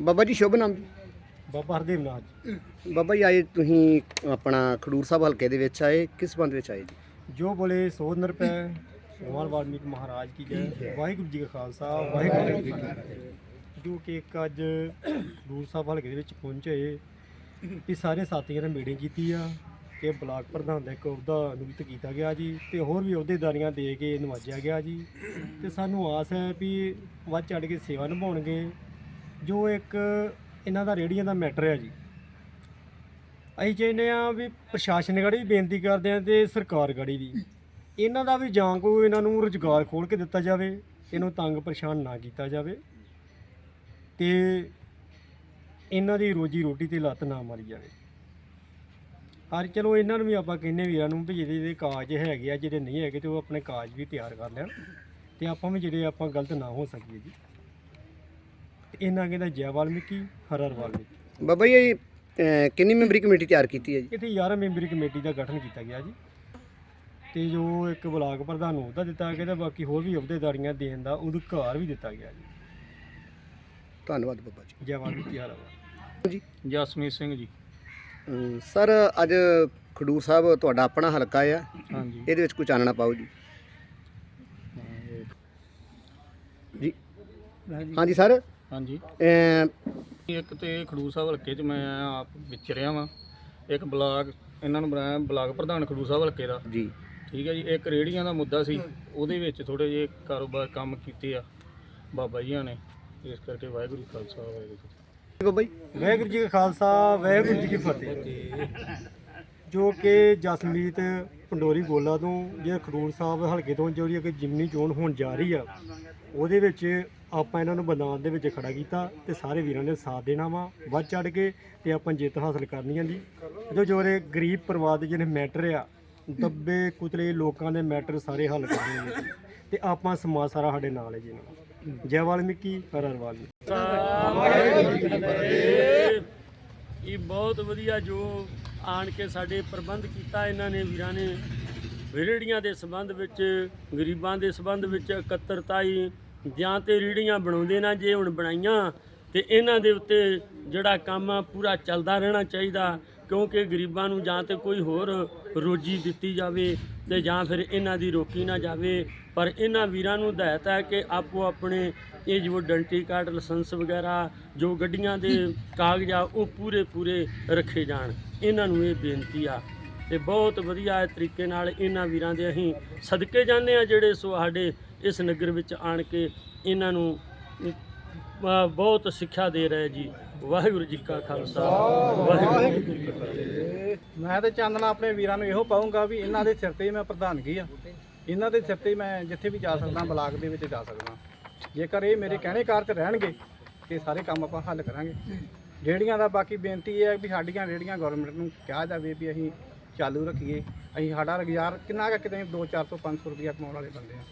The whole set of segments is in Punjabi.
ਬਾਬਾ ਜੀ ਸ਼ੁਭ ਨਾਮ ਜੀ। ਬਾਬਾ ਹਰਦੇਵ ਨਾਥ ਬਾਬਾ ਜੀ ਆਏ ਤੁਸੀਂ ਆਪਣਾ ਖਡੂਰ ਸਾਹਿਬ ਹਲਕੇ ਦੇ ਵਿੱਚ ਆਏ ਕਿਸ ਸੰਬੰਧ ਵਿੱਚ ਆਏ ਜੀ? ਜੋ ਬੋਲੇ ਸੋਧ ਨਰ ਪੈ ਭਗਵਾਨ ਵਾਲਮੀਕ ਮਹਾਰਾਜ ਕੀ ਜੈ ਵਾਹਿਗੁਰੂ ਜੀ ਕਾ ਖਾਲਸਾ ਵਾਹਿਗੁਰੂ ਜੀ ਕੀ ਫਤਿਹ। ਜੋ ਕਿ ਇੱਕ ਅੱਜ ਦੂਰ ਸਾਹਿਬ ਹਲਕੇ ਦੇ ਵਿੱਚ ਪਹੁੰਚੇ ਇਹ ਸਾਰੇ ਸਾਥੀਆਂ ਨੇ ਮੀਟਿੰਗ ਕੀਤੀ ਆ। ਕਿ ਬਲਾਕ ਪ੍ਰਧਾਨ ਦਾ ਇੱਕ ਅਹੁਦਾ ਨਿਯੁਕਤ ਕੀਤਾ ਗਿਆ ਜੀ ਤੇ ਹੋਰ ਵੀ ਅਹੁਦੇਦਾਰੀਆਂ ਦੇ ਕੇ ਨਵਾਜਿਆ ਗਿਆ ਜੀ। ਤੇ ਸਾਨੂੰ ਆਸ ਹੈ ਵੀ ਵੱਧ ਚੜ ਕੇ ਸੇਵਾ ਨਿਭਾਉਣਗੇ, ਜੋ ਇੱਕ ਇਹਨਾਂ ਦਾ ਰੇੜੀਆਂ ਦਾ ਮੈਟਰ ਹੈ ਜੀ। ਅਸੀਂ ਚਾਹੁੰਦੇ ਆ ਵੀ ਪ੍ਰਸ਼ਾਸਨ ਗੜੀ ਵੀ ਬੇਨਤੀ ਕਰਦੇ ਆ ਤੇ ਸਰਕਾਰ ਗੜੀ ਵੀ। ਇਹਨਾਂ ਦਾ ਵੀ ਜਾਂ ਕੋਈ ਇਹਨਾਂ ਨੂੰ ਰੁਜ਼ਗਾਰ ਖੋਲ ਕੇ ਦਿੱਤਾ ਜਾਵੇ, ਇਹਨੂੰ ਤੰਗ ਪਰੇਸ਼ਾਨ ਨਾ ਕੀਤਾ ਜਾਵੇ। ਤੇ ਇਹਨਾਂ ਦੀ ਰੋਜੀ ਰੋਟੀ ਤੇ ਲੱਤ ਨਾ ਮਾਰੀ ਜਾਵੇ। ਹਰ ਚਲੋ ਇਹਨਾਂ ਨੂੰ ਵੀ ਆਪਾਂ ਕਹਿੰਨੇ ਵੀਰਾਂ ਨੂੰ ਵੀ ਜਿਹੜੇ ਜਿਹੜੇ ਕਾਜ ਹੈਗੇ ਆ ਜਿਹੜੇ ਨਹੀਂ ਹੈਗੇ ਤੇ ਉਹ ਆਪਣੇ ਕਾਜ ਵੀ ਤਿਆਰ ਕਰ ਲੈਣ ਤੇ ਆਪਾਂ ਵੀ ਜਿਹੜੇ ਆਪਾਂ ਗਲਤ ਨਾ ਹੋ ਸਕੀਏ ਜੀ। ਤੇ ਇਹਨਾਂ ਕਹਿੰਦਾ ਜੈ ਵਾਲਮੀਕੀ ਹਰ ਹਰ ਵਾਲਮੀਕੀ। ਬਾਬਾ ਜੀ ਇਹ, ਅਹ, ਕਿੰਨੀ ਮੈਂਬਰੀ ਕਮੇਟੀ ਤਿਆਰ ਕੀਤੀ ਹੈ ਜੀ? ਇੱਥੇ 11 ਮੈਂਬਰੀ ਕਮੇਟੀ ਦਾ ਗਠਨ ਕੀਤਾ ਗਿਆ ਜੀ। ਤੇ ਜੋ ਇੱਕ ਬਲਾਕ ਪ੍ਰਧਾਨ ਨੂੰ ਉਹਦਾ ਦਿੱਤਾ ਗਿਆ ਤੇ ਬਾਕੀ ਹੋਰ ਵੀ ਅਹੁਦੇਦਾਰੀਆਂ ਦੇਣ ਦਾ ਅਧਿਕਾਰ ਵੀ ਦਿੱਤਾ ਗਿਆ ਜੀ। ਧੰਨਵਾਦ ਬਾਬਾ ਜੀ। ਜੈ ਵਾਲਮੀਕੀ ਹਰ ਹਰ ਜਸਮੀਤ ਸਿੰਘ ਜੀ। ਸਰ ਅੱਜ ਖਡੂਰ ਸਾਹਿਬ ਤੁਹਾਡਾ ਆਪਣਾ ਹਲਕਾ ਆ। ਹਾਂਜੀ। ਇਹਦੇ ਵਿੱਚ ਕੋਈ ਚਾਨਣਾ ਪਾਓ ਜੀ। ਜੀ। ਹਾਂਜੀ। ਸਰ। ਹਾਂਜੀ। ਇੱਕ ਤੇ ਖਡੂਰ ਸਾਹਿਬ ਹਲਕੇ 'ਚ ਮੈਂ ਆਪ ਵਿਚਰਿਆ ਵਾਂ। ਇੱਕ ਬਲਾਕ ਇਹਨਾਂ ਨੂੰ ਬਣਾਇਆ ਬਲਾਕ ਪ੍ਰਧਾਨ ਖਡੂਰ ਸਾਹਿਬ ਹਲਕੇ ਦਾ। ਜੀ। ਠੀਕ ਹੈ ਜੀ ਇੱਕ ਰੇੜੀਆਂ ਦਾ ਮੁੱਦਾ ਸੀ। ਉਹਦੇ ਵਿੱਚ ਥੋੜੇ ਜਿਹੇ ਕਾਰੋਬਾਰ ਕੰਮ ਕੀਤੇ ਆ। ਬਾਬਾ ਜੀਆਂ ਨੇ। ਇਸ ਕਰਕੇ ਵਾਹਿਗੁਰੂ ਖਾਲਸਾ ਵਾਹਿਗੁਰੂ ਜੀ ਕੀ ਵਾਹਿਗੁਰੂ ਜੀ ਕਾ ਖਾਲਸਾ, ਵਾਹਿਗੁਰੂ ਜੀ ਕੀ ਫਤਿਹ। ਜੋ ਕਿ ਜਸਮੀਤ ਪੰਡੋਰੀ ਗੋਲਾ ਤੋਂ, ਜੇ ਖਡੂਰ ਸਾਹਿਬ ਹਲਕੇ ਤੋਂ, ਜਿਹੜੀ ਇੱਕ ਜਿਮਨੀ ਚੋਣ ਹੋਣ ਜਾ ਰਹੀ ਆ, ਉਹਦੇ ਵਿੱਚ ਆਪਾਂ ਇਹਨਾਂ ਨੂੰ ਮੈਦਾਨ ਦੇ ਵਿੱਚ ਖੜਾ ਕੀਤਾ ਤੇ ਸਾਰੇ ਵੀਰਾਂ ਨੇ ਸਾਥ ਦੇਣਾ ਵਾ, ਵੱਧ ਚੜ ਕੇ ਤੇ ਆਪਾਂ ਜਿੱਤ ਹਾਸਲ ਕਰਨੀ ਆ ਜੀ। ਜੋ ਜੋਰੇ ਗਰੀਬ ਪਰਿਵਾਰ ਦੇ ਜਿਹੜੇ ਮੈਟਰ ਆ, ਦੱਬੇ ਕੁਤਲੇ ਲੋਕਾਂ ਦੇ ਮੈਟਰ ਸਾਰੇ ਹੱਲ ਕਰਨੇ ਨੇ ਜੀ। ਤੇ ਆਪਾਂ ਸਮਾਜ ਸਾਰਾ ਸਾਡੇ ਨਾਲ ਹੈ ਜੀ ਨਾਲ ਜੈ ਵਾਲਮੀਕੀ, ਹਰ ਹਰ ਵਾਲਮੀਕੀ। ਇਹ ਬਹੁਤ ਵਧੀਆ ਜੋ ਆਣ ਕੇ ਸਾਡੇ ਪ੍ਰਬੰਧ ਕੀਤਾ ਇਹਨਾਂ ਨੇ, ਵੀਰਾਂ ਨੇ। ਰੇੜੀਆਂ ਦੇ ਸੰਬੰਧ ਵਿੱਚ, ਗਰੀਬਾਂ ਦੇ ਸੰਬੰਧ ਵਿੱਚ ਇਕੱਤਰਤਾਈ ਜਾਂ ਤੇ ਰੇੜੀਆਂ ਬਣਾਉਂਦੇ ਨਾ, ਜੇ ਹੁਣ ਬਣਾਈਆਂ, ਤੇ ਇਹਨਾਂ ਦੇ ਉੱਤੇ ਜਿਹੜਾ ਕੰਮ ਆ, ਪੂਰਾ ਚੱਲਦਾ ਰਹਿਣਾ ਚਾਹੀਦਾ, ਕਿਉਂਕਿ ਗਰੀਬਾਂ ਨੂੰ ਜਾਂ ਤੇ ਕੋਈ ਹੋਰ ਰੋਜੀ ਦਿੱਤੀ ਜਾਵੇ ਤੇ ਜਾਂ ਫਿਰ ਇਹਨਾਂ ਦੀ ਰੋਕੀ ਨਾ ਜਾਵੇ। ਪਰ ਇਹਨਾਂ ਵੀਰਾਂ ਨੂੰ ਹਦਾਇਤ ਹੈ ਕਿ ਆਪੋ ਆਪਣੇ ਇਹ ਜੋ ਡੰਟੀ ਕਾਰਡ ਲਾਇਸੈਂਸ ਵਗੈਰਾ, ਜੋ ਗੱਡੀਆਂ ਦੇ ਕਾਗਜ਼ ਆ, ਉਹ ਪੂਰੇ ਪੂਰੇ ਰੱਖੇ ਜਾਣ। ਇਹਨਾਂ ਨੂੰ ਇਹ ਬੇਨਤੀ ਆ ਤੇ ਬਹੁਤ ਵਧੀਆ ਤਰੀਕੇ ਨਾਲ ਇਹਨਾਂ ਵੀਰਾਂ ਦੇ ਅਸੀਂ ਸਦਕੇ ਜਾਂਦੇ ਆ ਜਿਹੜੇ ਸੋ ਸਾਡੇ ਇਸ ਨਗਰ ਵਿੱਚ ਆਣ ਕੇ ਇਹਨਾਂ ਨੂੰ ਬਹੁਤ ਸਿੱਖਿਆ ਦੇ ਰਹੇ ਜੀ। ਵਾਹਿਗੁਰੂ ਜੀ ਕਾ ਖਾਲਸਾ। ਵਾਹਿਗੁਰੂ ਜੀ ਕੀ ਫਤਿਹ। ਮੈਂ ਤੇ ਚਾਨਣਾ ਆਪਣੇ ਵੀਰਾਂ ਨੂੰ ਇਹੋ ਪਾਉਂਗਾ ਵੀ ਇਹਨਾਂ ਦੇ ਸਿਰ ਤੇ ਹੀ ਮੈਂ ਪ੍ਰਧਾਨਗੀ ਆ। ਇਹਨਾਂ ਦੇ ਸਿਰ ਤੇ ਮੈਂ ਜਿੱਥੇ ਵੀ ਜਾ ਸਕਦਾ ਬਲਾਕ ਦੇ ਵਿੱਚ ਜਾ ਸਕਦਾ। ਜੇਕਰ ਇਹ ਮੇਰੇ ਕਹਿਣੇ ਕਾਰ ਚ ਰਹਿਣਗੇ ਤੇ ਸਾਰੇ ਕੰਮ ਆਪਾਂ ਹੱਲ ਕਰਾਂਗੇ। ਰੇੜੀਆਂ ਦਾ ਬਾਕੀ ਬੇਨਤੀ ਇਹ ਹੈ ਵੀ ਸਾਡੀਆਂ ਰੇੜੀਆਂ ਗਵਰਨਮੈਂਟ ਨੂੰ ਕਿਹਾ ਜਾਵੇ ਵੀ ਅਸੀਂ ਚਾਲੂ ਰੱਖੀਏ। ਅਸੀਂ ਸਾਡਾ ਰੁਜ਼ਗਾਰ ਕਿੰਨਾ ਕੁ ਕਿਤੇ 2 400 500 ਰੁਪਇਆ ਕਮਾਉਣ ਵਾਲੇ ਬੰਦੇ ਆ।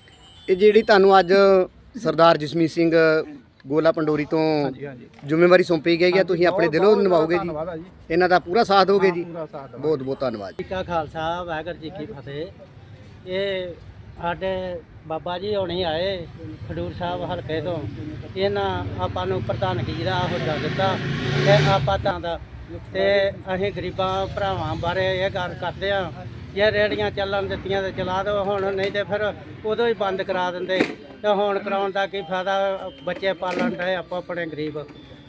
ਇਹ ਜਿਹੜੀ ਤੁਹਾਨੂੰ ਅੱਜ ਸਰਦਾਰ ਜਸਮੀਤ ਸਿੰਘ ਗੋਲਾ ਪੰਡੋਰੀ ਤੋਂ ਹਾਂਜੀ ਹਾਂਜੀ। ਜ਼ਿੰਮੇਵਾਰੀ ਸੌਂਪੀ ਗਈ ਹੈ ਤੁਸੀਂ ਆਪਣੇ ਦਿਲੋਂ ਨਿਭਾਓਗੇ ਜੀ। ਧੰਨਵਾਦ ਆ ਜੀ। ਇਹਨਾਂ ਦਾ ਪੂਰਾ ਸਾਥ ਦੋਗੇ ਜੀ। ਪੂਰਾ ਸਾਥ ਦੇਵਾਂਗੇ। ਬਹੁਤ ਬਹੁਤ ਧੰਨਵਾਦ ਜੀ। ਕਾ ਖਾਲਸਾ ਵਾਹਿਗੁਰੂ ਜੀ ਕੀ ਫਤਿਹ। ਇਹ ਸਾਡੇ ਬਾਬਾ ਜੀ ਹੁਣੀ ਆਏ ਖਡੂਰ ਸਾਹਿਬ ਹਲਕੇ ਤੋਂ। ਇਹਨਾਂ ਆਪਾਂ ਨੂੰ ਪ੍ਰਧਾਨਗੀ ਦਾ ਅਹੁਦਾ ਦਿੱਤਾ ਤੇ ਆਪਾਂ ਤਾਂ ਦਾ ਤੇ ਅਸੀਂ ਗਰੀਬਾਂ ਭਰਾਵਾਂ ਬਾਰੇ ਇਹ ਗੱਲ ਕਰਦੇ ਆ ਜੇ ਰੇੜੀਆਂ ਚੱਲਣ ਦਿੱਤੀਆਂ ਤੇ ਚਲਾ ਦਿਓ ਹੁਣ ਨਹੀਂ ਤੇ ਫਿਰ ਉਦੋਂ ਹੀ ਬੰਦ ਕਰਾ ਦਿੰਦੇ। ਤੇ ਹੁਣ ਕਰਾਉਣ ਦਾ ਕੀ ਫਾਇਦਾ? ਬੱਚੇ ਪਾਲਣ ਦੇ ਆਪੋ ਆਪਣੇ ਗਰੀਬ।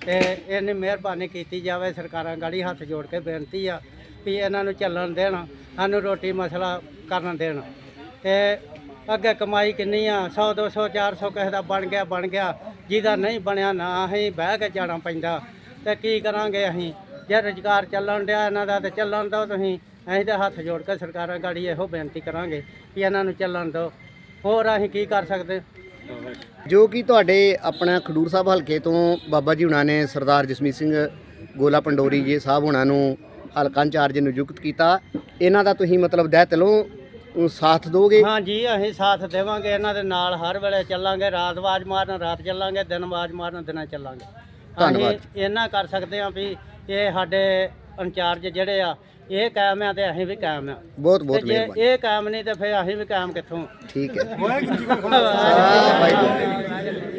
ਤੇ ਇਹਨੀ ਮਿਹਰਬਾਨੀ ਕੀਤੀ ਜਾਵੇ, ਸਰਕਾਰਾਂ ਗਾੜੀ ਹੱਥ ਜੋੜ ਕੇ ਬੇਨਤੀ ਆ ਵੀ ਇਹਨਾਂ ਨੂੰ ਚੱਲਣ ਦੇਣ, ਸਾਨੂੰ ਰੋਟੀ ਮਸਲਾ ਕਰਨ ਦੇਣ। ਤੇ ਅੱਗੇ ਕਮਾਈ ਕਿੰਨੀ ਆ? 100 200 400 ਕਿਸੇ ਦਾ ਬਣ ਗਿਆ ਬਣ ਗਿਆ। ਜਿਹਦਾ ਨਹੀਂ ਬਣਿਆ ਨਾ ਅਸੀਂ ਬਹਿ ਕੇ ਜਾਣਾ ਪੈਂਦਾ। ਤੇ ਕੀ ਕਰਾਂਗੇ ਅਸੀਂ? ਜੇ ਰੁਜ਼ਗਾਰ ਚੱਲਣ ਡਿਆ ਇਹਨਾਂ ਦਾ ਤੇ ਚੱਲਣ ਦਿਓ ਤੁਸੀਂ। ਅਸੀਂ ਤਾਂ ਹੱਥ ਜੋੜ ਕੇ ਸਰਕਾਰਾਂ ਗਾੜੀ ਇਹੋ ਬੇਨਤੀ ਕਰਾਂਗੇ ਕਿ ਇਹਨਾਂ ਨੂੰ ਚੱਲਣ ਦਿਓ। ਹੋਰ ਅਸੀਂ ਕੀ ਕਰ ਸਕਦੇ? ਜੋ ਕਿ ਤੁਹਾਡੇ ਆਪਣਾ ਖਡੂਰ ਸਾਹਿਬ ਹਲਕੇ ਤੋਂ ਬਾਬਾ ਜੀ ਹੁਣਾਂ ਨੇ ਸਰਦਾਰ ਜਸਮੀਤ ਸਿੰਘ ਗੋਲਾ ਪੰਡੋਰੀ ਜੀ ਸਾਹਿਬ ਹੁਣਾਂ ਨੂੰ ਹਲਕਾ ਇੰਚਾਰਜ ਨਿਯੁਕਤ ਕੀਤਾ। ਇਹਨਾਂ ਦਾ ਤੁਸੀਂ ਮਤਲਬ ਦਹਿ ਤਲੋਂ ਸਾਥ ਦੋਗੇ? ਹਾਂਜੀ ਅਸੀਂ ਸਾਥ ਦੇਵਾਂਗੇ ਇਹਨਾਂ ਦੇ ਨਾਲ ਹਰ ਵੇਲੇ ਚੱਲਾਂਗੇ ਰਾਤ ਆਵਾਜ਼ ਮਾਰਨ ਰਾਤ ਚੱਲਾਂਗੇ ਦਿਨ ਆਵਾਜ਼ ਮਾਰਨ ਦਿਨਾਂ ਚੱਲਾਂਗੇ। ਧੰਨਵਾਦ। ਇਹਨਾਂ ਕਰ ਸਕਦੇ ਹਾਂ ਵੀ ਇਹ ਸਾਡੇ ਇੰਚਾਰਜ ਜਿਹੜੇ ਆ ਇਹ ਕਾਇਮ ਆ ਤੇ ਅਸੀਂ ਵੀ ਕਾਇਮ ਆ। ਬਹੁਤ ਬਹੁਤ ਜੇ ਮਿਹਰਬਾਨੀ। ਇਹ ਕਾਇਮ ਨਹੀਂ ਤੇ ਫਿਰ ਅਸੀਂ ਵੀ ਕਾਇਮ ਕਿੱਥੋਂ? ਠੀਕ ਹੈ। ਵਾਹਿਗੁਰੂ ਜੀ ਕਾ ਖਾਲਸਾ। ਵਾਹਿਗੁਰੂ।